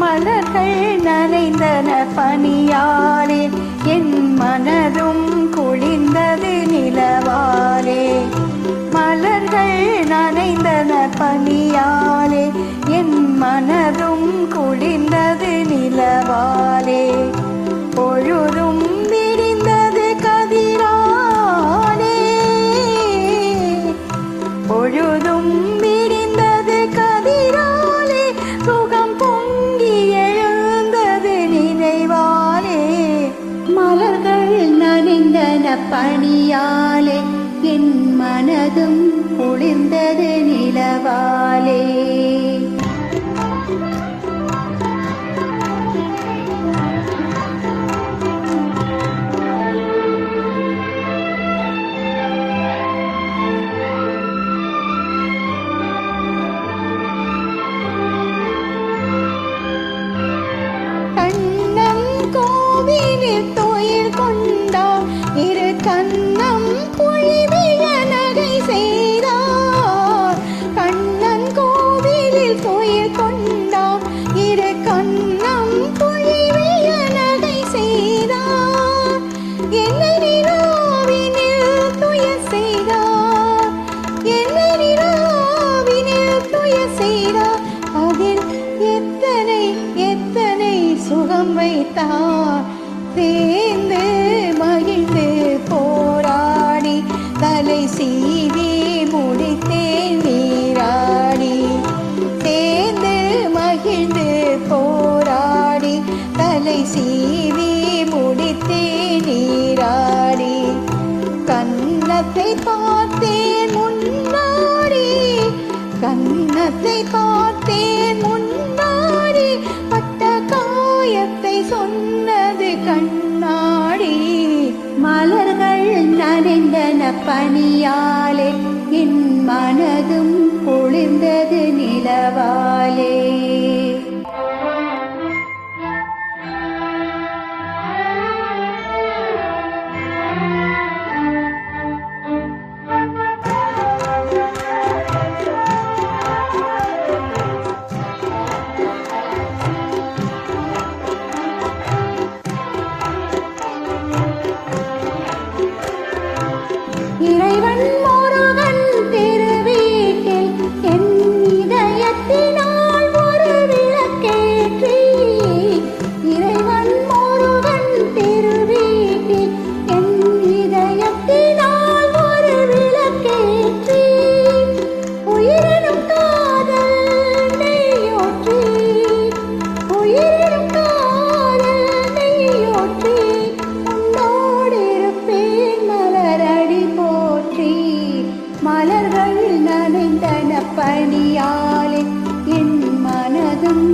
மலர்கள் நனைந்தன பனியாலே என் மனதும் குளிர்ந்தது நிலவாரே மலர்கள் நனைந்தன பனியாலே பணியாலே என் மனதும் குளிர்ந்தது நிலவாலே. கண்ணம் பொழிவிய நகை செய்தார். கண்ணன் கோவிலில் துயில் கொண்டார். இரு கண்ணம் பொழிவிய நகை செய்தார். என்னை நிலாவினில் துய செய்தார். என்னை நிலாவினில் துய செய்தார். அதில் எத்தனை எத்தனை சுகம் வைத்தார். சேர்ந்து தலை முடித்தேன் நீராடி சேர்ந்து மகிழ்ந்து போராடி தலை சீவி முடித்தேன் நீராடி கன்னத்தை பார்த்தேன் முன்னாடி கன்னத்தை பார்த்தேன் பனியாலே என் மனதும் குளிர்ந்தது நிலவாலே. இறைவன் பணியாலே என் மனதும்